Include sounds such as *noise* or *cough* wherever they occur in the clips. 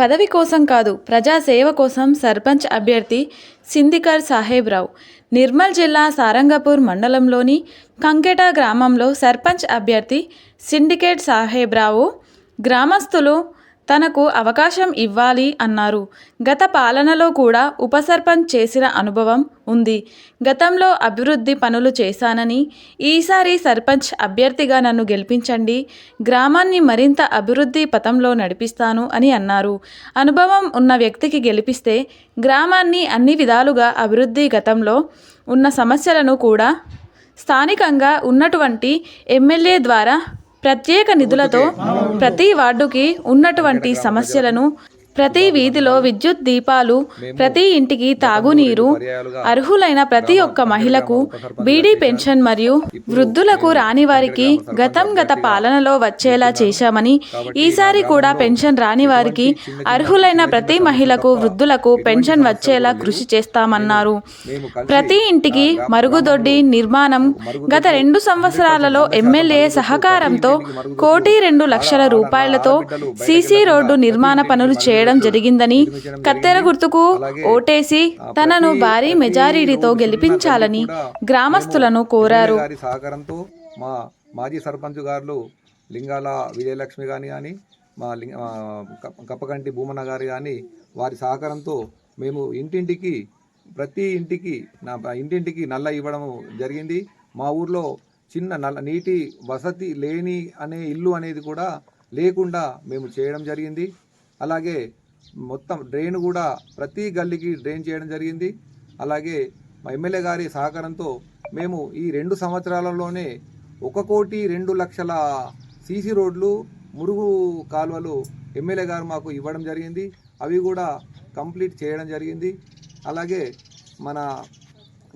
పదవి కోసం కాదు ప్రజాసేవ కోసం సర్పంచ్ అభ్యర్థి సిందికర్ సాహేబ్ రావు నిర్మల్ జిల్లా సారంగపూర్ మండలంలోని కంకెట గ్రామంలో సర్పంచ్ అభ్యర్థి సిండికేట్ సాహేబ్రావు గ్రామస్తులు తనకు అవకాశం ఇవ్వాలి అన్నారు. గత పాలనలో కూడా ఉపసర్పంచ్ చేసిన అనుభవం ఉంది. గతంలో అభివృద్ధి పనులు చేశానని ఈసారి సర్పంచ్ అభ్యర్థిగా నన్ను గెలిపించండి గ్రామాన్ని మరింత అభివృద్ధి పథంలో నడిపిస్తాను అని అన్నారు. అనుభవం ఉన్న వ్యక్తికి గెలిపిస్తే గ్రామాన్ని అన్ని విధాలుగా అభివృద్ధి గతంలో ఉన్న సమస్యలను కూడా స్థానికంగా ఉన్నటువంటి ఎమ్మెల్యే ద్వారా ప్రత్యేక నిధులతో ప్రతి వార్డుకి ఉన్నటువంటి సమస్యలను ప్రతి వీధిలో విద్యుత్ దీపాలు ప్రతి ఇంటికి తాగునీరు అర్హులైన ప్రతి ఒక్క మహిళకు బీడీ పెన్షన్ మరియు వృద్ధులకు రాని వారికి గతం గత పాలనలో వచ్చేలా చేశామని ఈసారి కూడా పెన్షన్ రాని వారికి అర్హులైన ప్రతి మహిళకు వృద్ధులకు పెన్షన్ వచ్చేలా కృషి చేస్తామన్నారు. ప్రతి ఇంటికి మరుగుదొడ్డి నిర్మాణం గత రెండు సంవత్సరాలలో ఎమ్మెల్యే సహకారంతో కోటి రెండు లక్షల రూపాయలతో సీసీ రోడ్డు నిర్మాణ పనులు చేయడం జరిగిందని కత్తెర గుర్తుకు ఓటేసి తనను భారీ మెజారిటీతో గెలిపించాలని గ్రామస్తులను కోరారు. సహకారంతో మా మాజీ సర్పంచ్ గారు లింగాల విజయలక్ష్మి గాని కానీ మా లింగ కప్పకంటి భూమన్న గారు కానీ వారి సహకారంతో మేము ఇంటింటికి ప్రతి ఇంటికి నా ఇంటింటికి నల్ల ఇవ్వడం జరిగింది. మా ఊర్లో చిన్న నల్ల నీటి వసతి లేని అనే ఇల్లు అనేది కూడా లేకుండా మేము చేయడం జరిగింది. అలాగే మొత్తం డ్రైన్ కూడా ప్రతి గల్లీకి డ్రైన్ చేయడం జరిగింది. అలాగే మా ఎమ్మెల్యే గారి సహకారంతో మేము ఈ రెండు సంవత్సరాలలోనే ఒక కోటి రెండు లక్షల సీసీ రోడ్లు మురుగు కాలువలు ఎమ్మెల్యే గారు మాకు ఇవ్వడం జరిగింది. అవి కూడా కంప్లీట్ చేయడం జరిగింది. అలాగే మన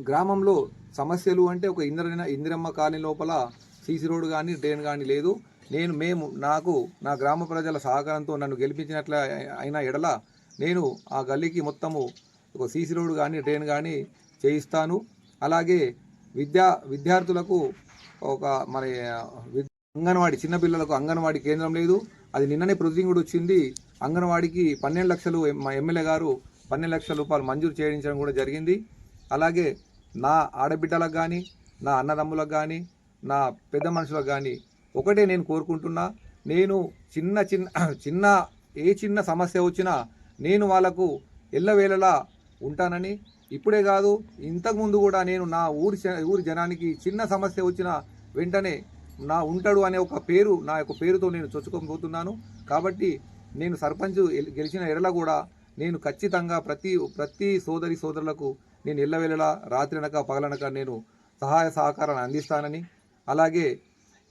గ్రామంలో సమస్యలు అంటే ఒక ఇంద్ర ఇందిరమ్మ కాలనీ లోపల సీసీ రోడ్డు కానీ డ్రైన్ కానీ లేదు. నేను మేము నాకు నా గ్రామ ప్రజల సహకారంతో నన్ను గెలిపించినట్ల అయిన ఎడల నేను ఆ గల్లీకి మొత్తము ఒక సీసీ రోడ్డు కానీ డ్రైన్ కానీ చేయిస్తాను. అలాగే విద్యా విద్యార్థులకు ఒక మరి విద్- అంగన్వాడీ చిన్నపిల్లలకు అంగన్వాడీ కేంద్రం లేదు. అది నిన్ననే ప్రొసీడింగ్ కూడా వచ్చింది. అంగన్వాడీకి పన్నెండు లక్షలు ఎం- మా ఎమ్మెల్యే గారు పన్నెండు లక్షల రూపాయలు మంజూరు చేయించడం కూడా జరిగింది. అలాగే నా ఆడబిడ్డలకు కానీ నా అన్నదమ్ములకు కానీ నా పెద్ద మనుషులకు కానీ ఒకటే నేను కోరుకుంటున్నా నేను చిన్న చిన్న *clears throat* చిన్న ఏ చిన్న సమస్య వచ్చినా నేను వాళ్ళకు ఎల్లవేళలా ఉంటానని. ఇప్పుడే కాదు ఇంతకుముందు కూడా నేను నా ఊరి ఊరి జనానికి చిన్న సమస్య వచ్చినా వెంటనే నా ఉంటాడు అనే ఒక పేరు నా యొక్క పేరుతో నేను చొచ్చుకోబోతున్నాను కాబట్టి నేను సర్పంచ్ గెలిచిన ఎడల కూడా నేను ఖచ్చితంగా ప్రతి ప్రతి సోదరి సోదరులకు నేను ఎల్లవేళలా రాత్రినక పగలనక నేను సహాయ సహకారాన్ని అందిస్తానని. అలాగే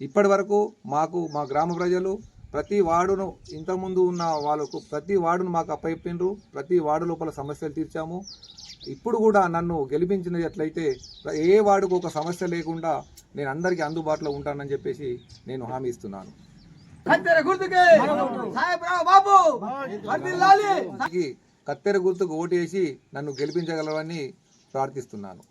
ఇప్పటి వరకు మాకు మా గ్రామ ప్రజలు ప్రతి వార్డును ఇంతకుముందు ఉన్న వాళ్ళకు ప్రతి వార్డును మాకు అప్పచెప్పిండ్రు. ప్రతి వార్డు లోపల సమస్యలు తీర్చాము. ఇప్పుడు కూడా నన్ను గెలిపించినట్లయితే ఏ వార్డుకు ఒక సమస్య లేకుండా నేను అందరికీ అందుబాటులో ఉంటానని చెప్పేసి నేను హామీ ఇస్తున్నాను. కత్తెర గుర్తుకే! గుర్తుకు ఓటేసి నన్ను గెలిపించగలవని ప్రార్థిస్తున్నాను.